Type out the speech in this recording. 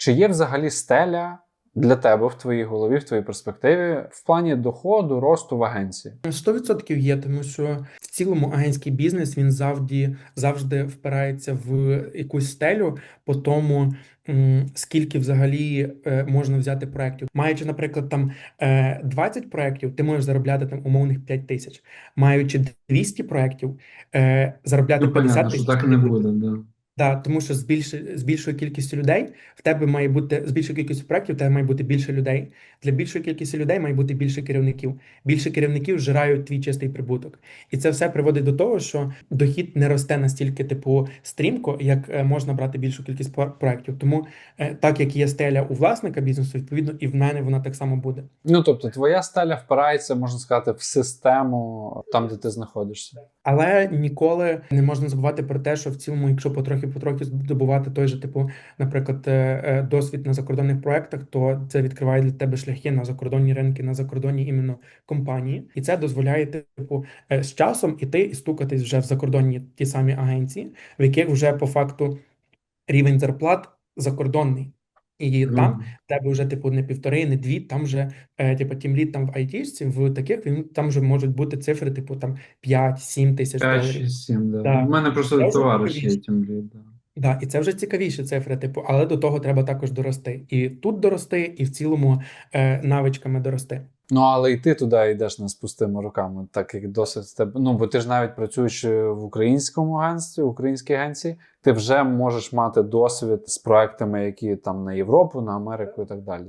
Чи є взагалі стеля для тебе в твоїй голові, в твоїй перспективі в плані доходу, росту в агенції? 100% є, тому що в цілому агентський бізнес він завжди завжди впирається в якусь стелю по тому, скільки взагалі е, можна взяти проєктів. Маючи, наприклад, там е, 20 проєктів, ти можеш заробляти там умовних 5 тисяч. Маючи 200 проєктів, е, заробляти Ну, 50 понятно, тисяч. що так не буде, да. Да, тому що з, більш, з більшою кількістю людей в тебе має бути з більшою кількістю проєктів, в тебе має бути більше людей. Для більшої кількості людей має бути більше керівників. Більше керівників зжирають твій чистий прибуток. І це все приводить до того, що дохід не росте настільки, типу, стрімко, як е, можна брати більшу кількість проєктів. Тому е, так як є стеля у власника бізнесу, відповідно, і в мене вона так само буде. Ну тобто, твоя стеля впирається, можна сказати, в систему там, де ти знаходишся. Але ніколи не можна забувати про те, що в цілому, якщо потрохи потрохи здобувати той же, типу, наприклад, е, е, досвід на закордонних проектах, то це відкриває для тебе шляхи на закордонні ринки, на закордонні іменно компанії, і це дозволяє типу е, з часом іти і стукатись вже в закордонні ті самі агенції, в яких вже по факту рівень зарплат закордонний. І Ну, там в тебе вже типу не півтори, не дві, там вже е, типу тімліт там в айтішці, в таких він там вже можуть бути цифри, типу там 5-7 тисяч 5, доларів. 6, 7, да. Да. У мене просто товариш є лід, да. Да, і це вже цікавіші цифри, типу, але до того треба також дорости. І тут дорости, і в цілому е, навичками дорости. Ну, але і ти туди йдеш не з пустими руками, так як досить тебе. Ну, бо ти ж навіть працюєш в українському агентстві, в українській агенції, ти вже можеш мати досвід з проектами, які там на Європу, на Америку і так далі.